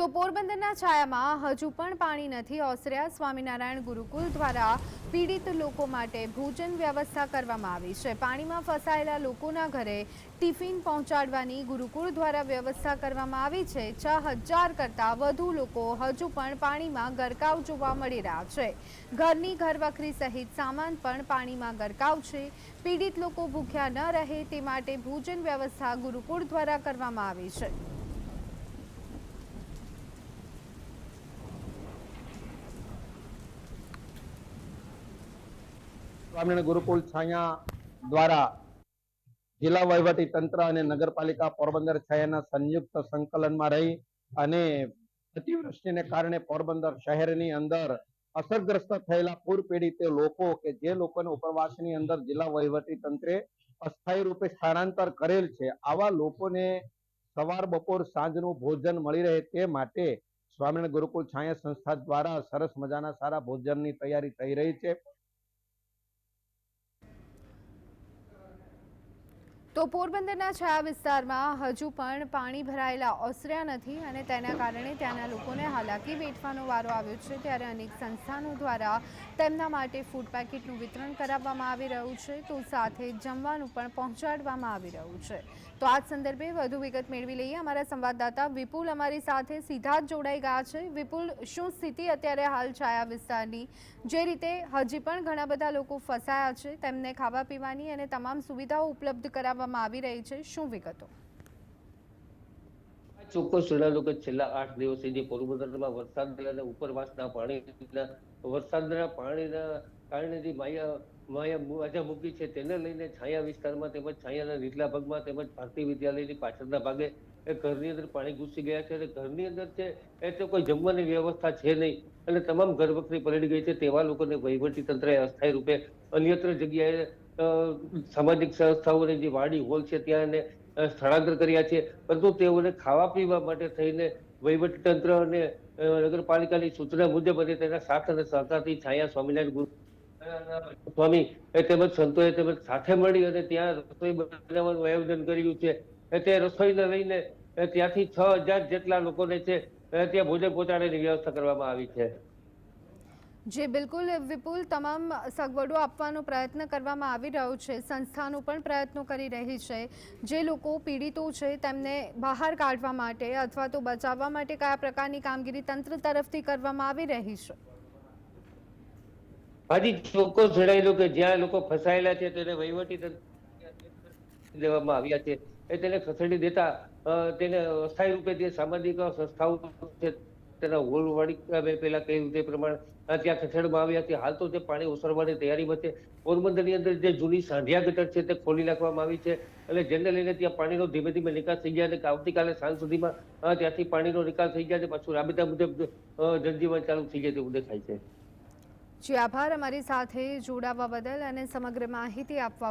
તો પોરબંદરના છાયામાં હજુ પણ પાણી નથી ઓસર્યા. સ્વામિનારાયણ ગુરુકુલ દ્વારા પીડિત લોકો માટે ભોજન વ્યવસ્થા કરવામાં આવી છે. પાણીમાં ફસાયેલા લોકોના ઘરે ટિફિન પહોંચાડવાની ગુરુકુળ દ્વારા વ્યવસ્થા કરવામાં આવી છે. છ હજાર કરતાં વધુ લોકો હજુ પણ પાણીમાં ગરકાવ જોવા મળી રહ્યા છે. ઘરની ઘરવખરી સહિત સામાન પણ પાણીમાં ગરકાવ છે. પીડિત લોકો ભૂખ્યા ન રહે તે માટે ભોજન વ્યવસ્થા ગુરુકુળ દ્વારા કરવામાં આવી છે. સ્વામિનારાયણ ગુરુકુલ છાયા દ્વારા જિલ્લા વહીવટી તંત્ર અને નગરપાલિકા પોરબંદર છાયાના સંયુક્ત સંકલનમાં રહી અને અતિવૃષ્ટિને કારણે પોરબંદર શહેરની અંદર અસરગ્રસ્ત થયેલા પૂર પીડિત લોકો કે જે લોકોને ઉપરવાસની અંદર જિલ્લા વહીવટી તંત્રે અસ્થાયી રૂપે સ્થળાંતર કરેલ છે, આવા લોકોને સવાર બપોર સાંજનું ભોજન મળી રહે તે માટે સ્વામિનારાયણ ગુરુકુળ છાયા સંસ્થા દ્વારા સરસ મજાના સારા ભોજનની તૈયારી થઈ રહી છે. તો પોરબંદરના છાયા વિસ્તારમાં હજુ પણ પાણી ભરાયેલા ઓસર્યા નથી અને તેના કારણે ત્યાંના લોકોને હાલાકી વેઠવાનો વારો આવ્યો છે ત્યારે અનેક સંસ્થાનો દ્વારા તેમના માટે ફૂડ પેકેટનું વિતરણ કરાવવામાં આવી રહ્યું છે તો સાથે જમવાનું પણ પહોંચાડવામાં આવી રહ્યું છે. તો આ સંદર્ભે વધુ વિગત મેળવી લઈએ. અમારા સંવાદદાતા વિપુલ અમારી સાથે સીધા જ જોડાઈ ગયા છે. વિપુલ, શું સ્થિતિ અત્યારે હાલ છાયા વિસ્તારની? જે રીતે હજી પણ ઘણા બધા લોકો ફસાયા છે, તેમને ખાવા પીવાની અને તમામ સુવિધાઓ ઉપલબ્ધ કરાવવામાં આવી રહી છે. શું વિગતો? ચોક્કસ જણાવ્યું કે છેલ્લા આઠ દિવસથી જે પોરબંદરમાં વરસાદ અને ઉપરવાસના પાણીના, વરસાદના પાણીના કારણે જે માયા માયા મજા મૂકી છે તેને લઈને છાયા વિસ્તારમાં તેમજ છાયાના નીચલા ભાગમાં તેમજ ભારતીય વિદ્યાલયની પાછળના ભાગે એ ઘરની અંદર પાણી ઘૂસી ગયા છે અને ઘરની અંદર છે એ તો કોઈ જમવાની વ્યવસ્થા છે નહીં. અને તમામ ઘર વખરી પલળી ગઈ છે. તેવા લોકોને વહીવટી તંત્રએ અસ્થાયી રૂપે અન્યત્ર જગ્યાએ સામાજિક સંસ્થાઓની જે વાડી હોલ છે ત્યાં એને સ્થળાંતર કર્યા છે. પરંતુ તેઓને ખાવા પીવા માટે થઈને વહીવટીતંત્ર અને નગરપાલિકાની સૂચના મુજબ અને તેના સાથ અને સહકારથી છાયા સ્વામિનારાયણ ગુરુ સ્વામી તેમજ સંતોએ તેમજ સાથે મળી અને ત્યાં રસોઈ બનાવવાનું આયોજન કર્યું છે. તે રસોઈને લઈને ત્યાંથી છ હજાર જેટલા લોકોને છે ત્યાં ભોજન પહોંચાડવાની વ્યવસ્થા કરવામાં આવી છે. જે, બિલકુલ, વિપુલ, તમામ સગવડો આપવાનો પ્રયત્ન કરવામાં આવી રહ્યો છે. સંસ્થાનો પણ પ્રયત્નો કરી રહી છે. જે લોકો પીડિતો છે, તેમને બહાર કાઢવા માટે અથવા તો બચાવવા માટે કયા પ્રકારની કામગીરી તંત્ર તરફથી કરવામાં આવી રહી છે? હાજી ચોક્કસ જણાયેલું કે જ્યાં લોકો ફસાયેલા છે, તેને વહીવટી દેવામાં આવ્યા છે. એ તેને ખસેડી દેતા તેને અસ્થાયી રૂપે જે સામાજિક સંસ્થાઓ છે તેના હોલ વાળી પેલા કહ્યું તે પ્રમાણે ત્યાં ખસેડવામાં આવ્યા છે. હાલ તો તે પાણી ઓસરવાની તૈયારીમાં છે. પોરબંદરની અંદર જે જૂની સાંઢિયા ગટર છે તે ખોલી નાખવામાં આવી છે. એટલે જેને લઈને ત્યાં પાણીનો ધીમે ધીમે નિકાસ થઈ ગયા અને આવતીકાલે સાંજ સુધીમાં ત્યાંથી પાણીનો નિકાલ થઈ ગયા છે. પાછું રાબેતા મુજબ જનજીવન ચાલુ થઈ જાય તેવું દેખાય છે. જી, આભાર. અમારી સાથે જોડાવા બદલ અને સમગ્ર માહિતી આપવા